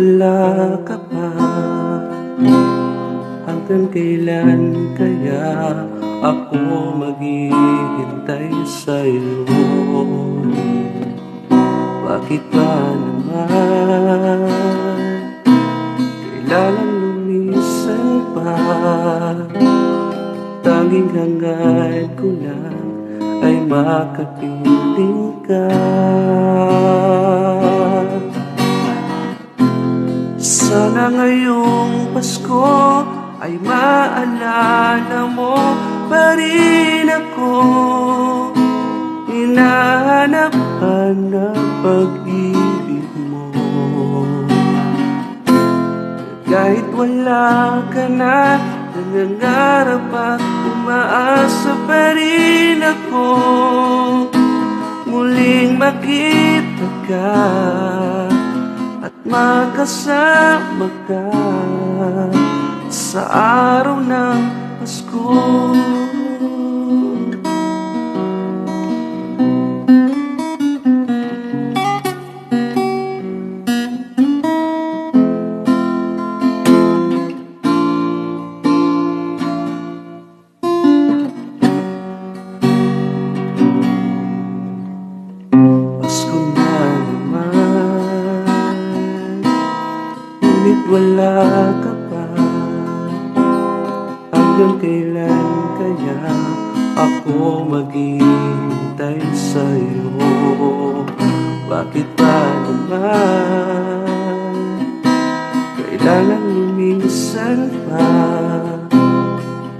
Wala ka pa. Hanggang kailan kaya Ako maghihintay sa'yo? Bakit ba naman? Kailangan lumisan pa. Tanging hangad ko lang Ay makapiling ka Sana ngayong Pasko ay maalala mo pa rin ako. Hinahanap-hanap pag-ibig mo. Kahit wala ka na, nangangarap at umaasa pa rin ako. Muling makita ka makasama ka sa araw ng Pasko. Wala ka pa. Hanggang kailan kaya Ako maghihintay sa'yo? Bakit ba naman? Kailangan lumisan pa.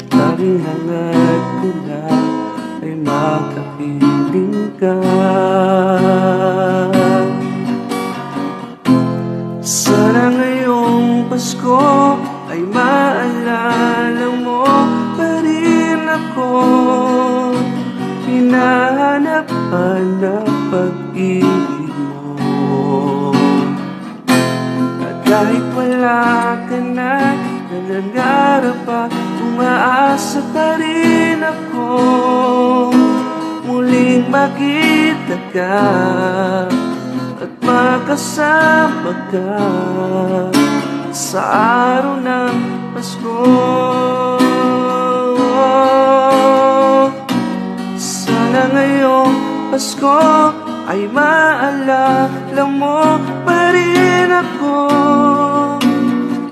Tanging hangad ko na Ay makapiling ka. Sana ngayong Pasko ay maalala mo pa rin ako. Hinahanap-hanap pag-ibig mo. At kahit wala ka na, nangangarap at umaasa pa rin ako. Muling makita ka at makasama ka sa araw ng Pasko. Sana ngayong Pasko ay maalala mo pa rin ako.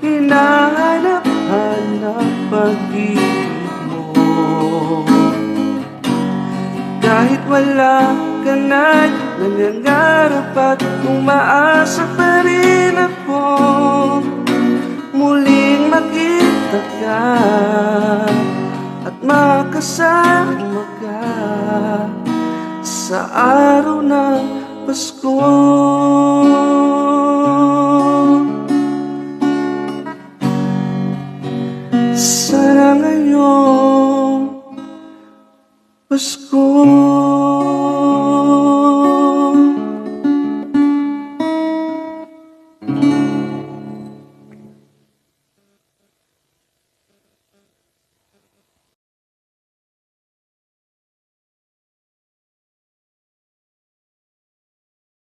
Hinahanap-hanap pag-ibig mo. Kahit wala ka na, nangangarap at umaasa pa rin ako muling makita ka at makasama ka sa araw ng Pasko. Sana ngayong Pasko.